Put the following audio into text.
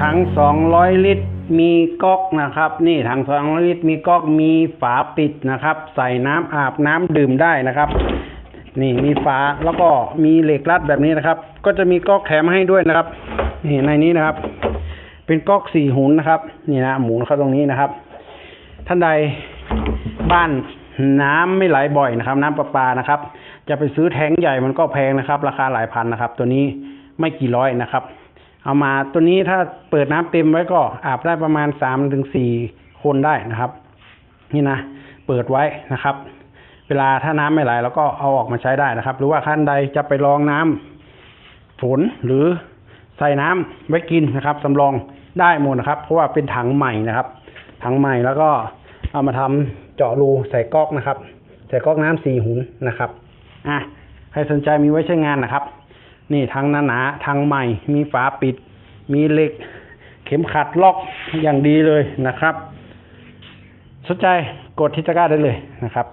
ถังสองร้อยลิตร มีก๊อกนะครับ นี่ถังสองร้อยลิตร มีก๊อกมีฝาปิดนะครับ ใส่น้ำอาบน้ำดื่มได้นะครับ นี่มีฝาแล้วก็มีเหล็กรัดแบบนี้นะครับ ก็จะมีก๊อกแถมให้ด้วยนะครับนี่ในนี้นะครับ เป็นก๊อกสี่หุนนะครับ นี่นะหมุนเข้าตรงนี้นะครับ ท่านใดบ้านน้ำไม่ไหลบ่อยนะครับ น้ำประปานะครับ จะไปซื้อแทงใหญ่มันก็แพงนะครับ ราคาหลายพันนะครับ ตัวนี้ไม่กี่ร้อยนะครับ เอามาตัวนี้ถ้าเปิดน้ำเต็มไว้ก็อาบได้ประมาณสามถึงสี่คนได้นะครับ นี่นะเปิดไว้นะครับ เวลาถ้าน้ำไม่ไหลเราก็เอาออกมาใช้ได้นะครับ หรือว่าท่านใดจะไปลองน้ำฝนหรือใส่น้ำไว้กินนะครับสำรองได้หมดนะครับ เพราะว่าเป็นถังใหม่นะครับ ถังใหม่แล้วก็เอามาทำเจาะรูใส่ก๊อกนะครับ ใส่ก๊อกน้ำสี่หุนนะครับอะใครสนใจมีไว้ใช้งานนะครับ นี่ทางหนาๆทางใหม่ มีฝาปิด มีเหล็ก เข็มขัดล็อกอย่างดีเลยนะครับ สนใจกดที่ตะกร้าได้เลยนะครับ